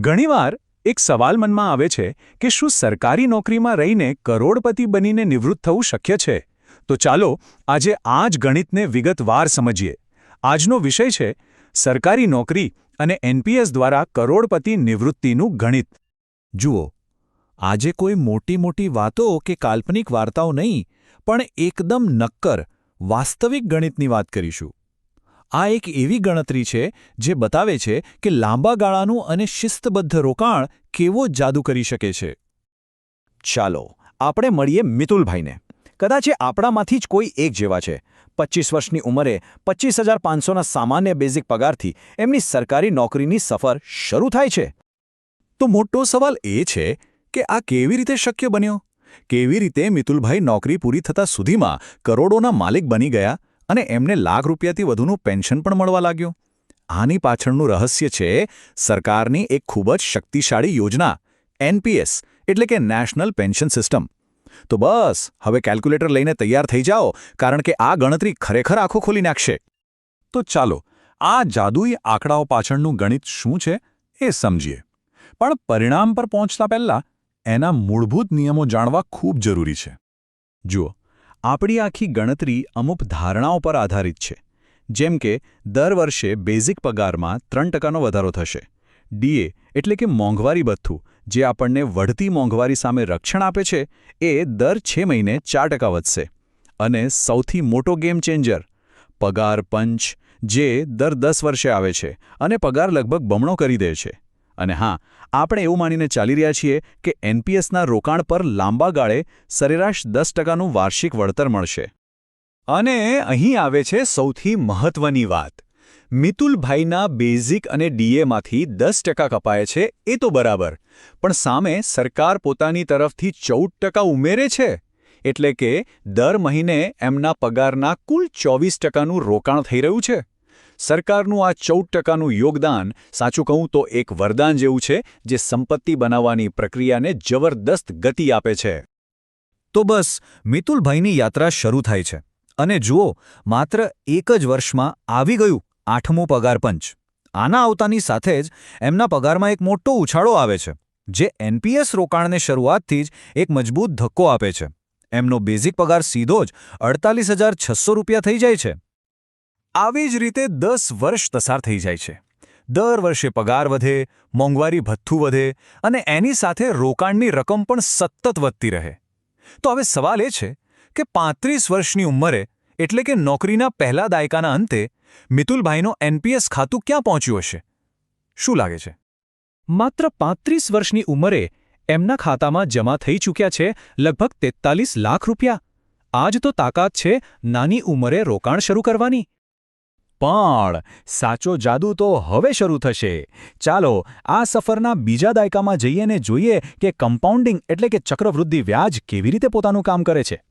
ઘણીવાર એક સવાલ મનમાં આવે છે કે શું સરકારી નોકરીમાં રહીને કરોડપતિ બનીને નિવૃત્ત થવું શક્ય છે? તો ચાલો આજે આ જ ગણિતને વિગતવાર સમજીએ. આજનો વિષય છે સરકારી નોકરી અને એનપીએસ દ્વારા કરોડપતિ નિવૃત્તિનું ગણિત. જુઓ, આજે કોઈ મોટી મોટી વાતો કે કાલ્પનિક વાર્તાઓ નહીં, પણ એકદમ નક્કર, વાસ્તવિક ગણિતની વાત કરીશું. આ એક એવી ગણતરી છે જે બતાવે છે કે લાંબા ગાળાનું અને શિસ્તબદ્ધ રોકાણ કેવો જાદુ કરી શકે છે. ચાલો, આપણે મળીએ મિતુલભાઈને. કદાચ એ આપણામાંથી જ કોઈ એક જેવા છે. પચીસ વર્ષની ઉંમરે પચીસ હજાર પાંચસોના સામાન્ય બેઝિક પગારથી એમની સરકારી નોકરીની સફર શરૂ થાય છે. તો મોટો સવાલ એ છે કે આ કેવી રીતે શક્ય બન્યો? કેવી રીતે મિતુલભાઈ નોકરી પૂરી થતા સુધીમાં કરોડોના માલિક બની ગયા? અને એમને લાખ રૂપિયાથી વધુનું પેન્શન પણ મળવા લાગ્યું. આની પાછળનું રહસ્ય છે, સરકારની એક ખૂબ જ શક્તિશાળી યોજના, એનપીએસ, એટલે કે નેશનલ પેન્શન સિસ્ટમ. તો બસ, હવે કેલ્ક્યુલેટર લઈને તૈયાર થઈ જાઓ, કારણ કે આ ગણતરી ખરેખર આંખો ખોલી નાખશે. તો ચાલો, આ જાદુઈ આંકડાઓ પાછળનું ગણિત શું છે એ સમજીએ. પણ પરિણામ પર પહોંચતા પહેલા એના મૂળભૂત નિયમો જાણવા ખૂબ જરૂરી છે. જુઓ આપણી આખી ગણતરી અમુક ધારણાઓ પર આધારિત છે. જેમ કે, દર વર્ષે બેઝિક પગારમાં ત્રણ ટકાનો વધારો થશે. ડીએ એટલે કે મોંઘવારી ભથ્થું, જે આપણને વઢતી મોંઘવારી સામે રક્ષણ આપે છે, એ દર છ મહિને ચાર ટકા વધશે. અને સૌથી મોટો ગેમ ચેન્જર, પગાર પંચ, જે દર દસ વર્ષે આવે છે, અને પગાર લગભગ બમણો કરી દે છે. અને હા, આપણે એવું માનીને ચાલી રહ્યા છીએ કે એનપીએસના રોકાણ પર લાંબા ગાળે સરેરાશ દસ ટકાનું વાર્ષિક વળતર મળશે. અને અહીં આવે છે સૌથી મહત્વની વાત. મિતુલભાઈના બેઝિક અને ડીએમાંથી દસ ટકા કપાય છે, એ તો બરાબર. પણ સામે સરકાર પોતાની તરફથી ચૌદ ટકા ઉમેરે છે? એટલે કે દર મહિને એમના પગારના કુલ ચોવીસ ટકાનું રોકાણ થઈ રહ્યું છે? સરકારનું આ ચૌદ ટકાનું યોગદાન, સાચું કહું તો એક વરદાન જેવું છે, જે સંપત્તિ બનાવવાની પ્રક્રિયાને જબરદસ્ત ગતિ આપે છે. તો બસ, મિતુલભાઈની યાત્રા શરૂ થાય છે. અને જુઓ, માત્ર એક જ વર્ષમાં આવી ગયું આઠમું પગાર પંચ. આના આવતાની સાથે જ એમના પગારમાં એક મોટો ઉછાળો આવે છે, જે એનપીએસ રોકાણને શરૂઆતથી જ એક મજબૂત ધક્કો આપે છે. એમનો બેઝિક પગાર સીધો જ અડતાલીસ રૂપિયા થઈ જાય છે. આવી જ રીતે દસ વર્ષ પસાર થઈ જાય છે. દર વર્ષે પગાર વધે, મોંઘવારી ભથ્થું વધે અને એની સાથે રોકાણની રકમ પણ સતત વધતી રહે. તો હવે સવાલ એ છે કે પાંત્રીસ વર્ષની ઉંમરે, એટલે કે નોકરીના પહેલા દાયકાના અંતે, મિતુલભાઈનો એનપીએસ ખાતું ક્યાં પહોંચ્યું હશે? શું લાગે છે? માત્ર પાંત્રીસ વર્ષની ઉંમરે એમના ખાતામાં જમા થઈ ચૂક્યા છે લગભગ તેતાલીસ લાખ રૂપિયા. આજ તો તાકાત છે નાની ઉંમરે રોકાણ શરૂ કરવાની. પણ સાચો જાદુ તો હવે શરૂ થશે. ચાલો, આ સફરના બીજા દાયકામાં જઈએ ને જોઈએ કે કમ્પાઉન્ડિંગ એટલે કે ચક્રવૃદ્ધિ વ્યાજ કેવી રીતે પોતાનું કામ કરે છે.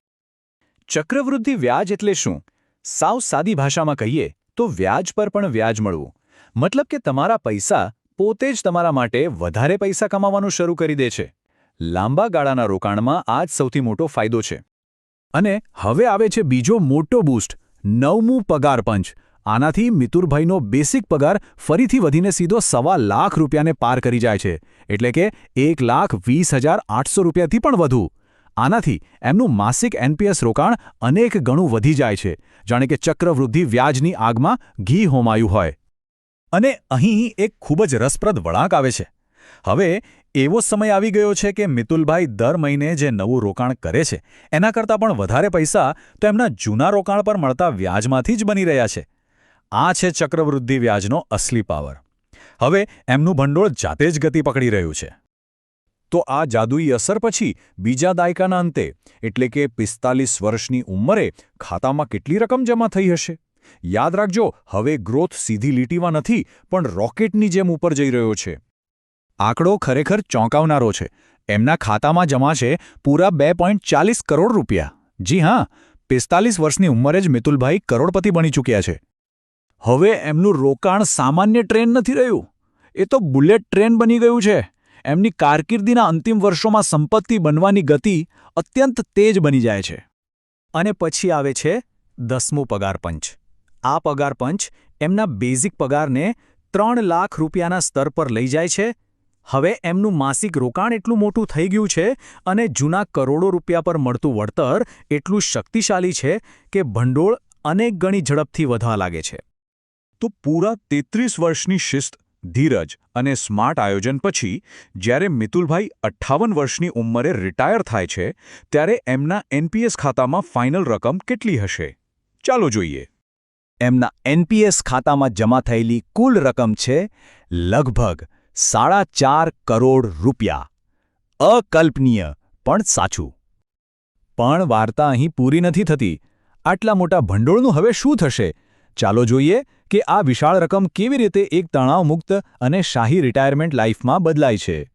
ચક્રવૃદ્ધિ વ્યાજ એટલે શું? સાવ સાદી ભાષામાં કહીએ તો વ્યાજ પર પણ વ્યાજ મળવું. મતલબ કે તમારા પૈસા પોતે જ તમારા માટે વધારે પૈસા કમાવાનું શરૂ કરી દે છે. લાંબા ગાળાના રોકાણમાં આ જ સૌથી મોટો ફાયદો છે. અને હવે આવે છે બીજો મોટો બૂસ્ટ, નવમું પગાર પંચ. આનાથી મિતુરભાઈનો બેસિક પગાર ફરીથી વધીને સીધો સવા લાખ રૂપિયાને પાર કરી જાય છે. એટલે કે એક લાખ વીસ હજાર આઠસો રૂપિયાથી પણ વધુ. આનાથી એમનું માસિક એનપીએસ રોકાણ અનેક ગણું વધી જાય છે, જાણે કે ચક્રવૃદ્ધિ વ્યાજની આગમાં ઘી હોમાયું હોય. અને અહીં એક ખૂબ જ રસપ્રદ વળાંક આવે છે. હવે, એવો સમય આવી ગયો છે કે મિતુલભાઈ દર મહિને જે નવું રોકાણ કરે છે, એના કરતાં પણ વધારે પૈસા તો એમના જૂના રોકાણ પર મળતા વ્યાજમાંથી જ બની રહ્યા છે. આ છે ચક્રવૃદ્ધિ વ્યાજનો અસલી પાવર. હવે એમનું ભંડોળ જાતે જ ગતિ પકડી રહ્યું છે. તો આ જાદુઈ અસર પછી બીજા દાયકાના અંતે, એટલે કે પિસ્તાલીસ વર્ષની ઉંમરે, ખાતામાં કેટલી રકમ જમા થઈ હશે? યાદ રાખજો, હવે ગ્રોથ સીધી લીટીમાં નથી, પણ રોકેટની જેમ ઉપર જઈ રહ્યો છે. આંકડો ખરેખર ચોંકાવનારો છે. એમના ખાતામાં જમા છે પૂરા બે કરોડ રૂપિયા. જી હા, પિસ્તાલીસ વર્ષની ઉંમરે જ મિતુલભાઈ કરોડપતિ બની ચૂક્યા છે. હવે એમનું રોકાણ સામાન્ય ટ્રેન નથી રહ્યું. એ તો બુલેટ ટ્રેન બની ગયું છે. એમની કારકિર્દીના અંતિમ વર્ષોમાં સંપત્તિ બનવાની ગતિ અત્યંત તેજ બની જાય છે. અને પછી આવે છે દસમું પગાર પંચ. આ પગાર પંચ એમના બેઝિક પગારને ત્રણ લાખ રૂપિયાના સ્તર પર લઈ જાય છે. હવે એમનું માસિક રોકાણ એટલું મોટું થઈ ગયું છે અને જૂના કરોડો રૂપિયા પર મળતું વળતર એટલું શક્તિશાળી છે કે ભંડોળ અનેક ગણી ઝડપથી વધવા લાગે છે. તો પૂરા તેત્રીસ વર્ષની શિસ્ત, ધીરજ અને સ્માર્ટ આયોજન પછી, જ્યારે મિતુલભાઈ અઠ્ઠાવન વર્ષની ઉંમરે રિટાયર થાય છે, ત્યારે એમના એનપીએસ ખાતામાં ફાઇનલ રકમ કેટલી હશે? ચાલો જોઈએ. એમના એનપીએસ ખાતામાં જમા થયેલી કુલ રકમ છે લગભગ સાડા ચાર કરોડ રૂપિયા. અકલ્પનીય, પણ સાચું. પણ વાર્તા અહીં પૂરી નથી થતી. આટલા મોટા ભંડોળનું હવે શું થશે? ચાલો જોઈએ કે આ વિશાળ રકમ કેવી રીતે એક તણાવમુક્ત અને શાહી રિટાયરમેન્ટ લાઈફમાં બદલાય છે.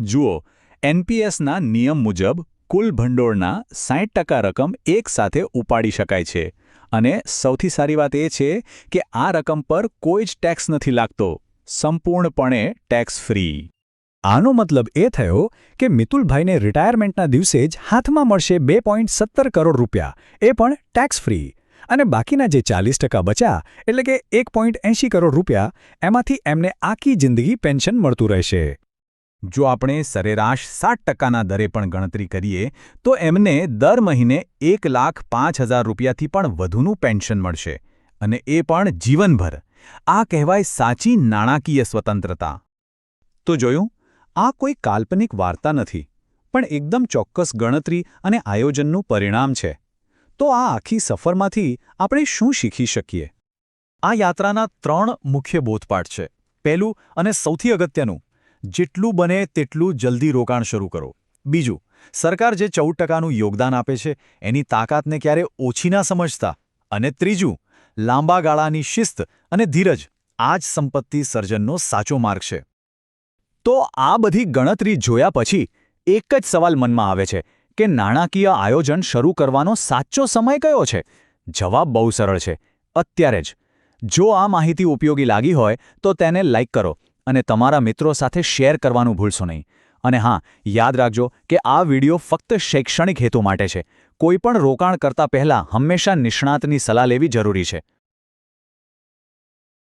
જુઓ, એનપીએસના નિયમ મુજબ કુલ ભંડોળના સાઠ ટકા રકમ એકસાથે ઉપાડી શકાય છે. અને સૌથી સારી વાત એ છે કે આ રકમ પર કોઈ જ ટેક્સ નથી લાગતો, સંપૂર્ણપણે ટેક્સ ફ્રી. આનો મતલબ એ થયો કે મિતુલભાઈને રિટાયરમેન્ટના દિવસે જ હાથમાં મળશે બે કરોડ રૂપિયા, એ પણ ટેક્સ ફ્રી. અને બાકીના જે ચાલીસ ટકા બચ્યા, એટલે કે એક કરોડ રૂપિયા, એમાંથી એમને આખી જિંદગી પેન્શન મળતું રહેશે. જો આપણે સરેરાશ સાત ટકાના દરે પણ ગણતરી કરીએ, તો એમને દર મહિને એક લાખ પાંચ હજાર રૂપિયાથી પણ વધુનું પેન્શન મળશે. અને એ પણ જીવનભર. આ કહેવાય સાચી નાણાકીય સ્વતંત્રતા. તો જોયું, આ કોઈ કાલ્પનિક વાર્તા નથી, પણ એકદમ ચોક્કસ ગણતરી અને આયોજનનું પરિણામ છે. તો આ આખી સફરમાંથી આપણે શું શીખી શકીએ? આ યાત્રાના ત્રણ મુખ્ય બોધપાઠ છે. પહેલું અને સૌથી અગત્યનું, જેટલું બને તેટલું જલ્દી રોકાણ શરૂ કરો. બીજું, સરકાર જે ચૌદ ટકાનું યોગદાન આપે છે, એની તાકાતને ક્યારે ઓછી ના સમજતા. અને ત્રીજું, લાંબા ગાળાની શિસ્ત અને ધીરજ આ જ સંપત્તિ સર્જનનો સાચો માર્ગ છે. તો આ બધી ગણતરી જોયા પછી એક જ સવાલ મનમાં આવે છે. કે નાણાકીય આયોજન શરૂ કરવાનો સાચો સમય કયો છે? જવાબ બહુ સરળ છે. અત્યારે જ. જો આ માહિતી ઉપયોગી લાગી હોય, તો તેને લાઇક કરો અને તમારા મિત્રો સાથે શેર કરવાનું ભૂલશો નહીં. અને હા, યાદ રાખજો કે આ વિડિયો ફક્ત શૈક્ષણિક હેતુ માટે છે. કોઈપણ રોકાણ કરતા પહેલા હંમેશા નિષ્ણાતની સલાહ લેવી જરૂરી છે.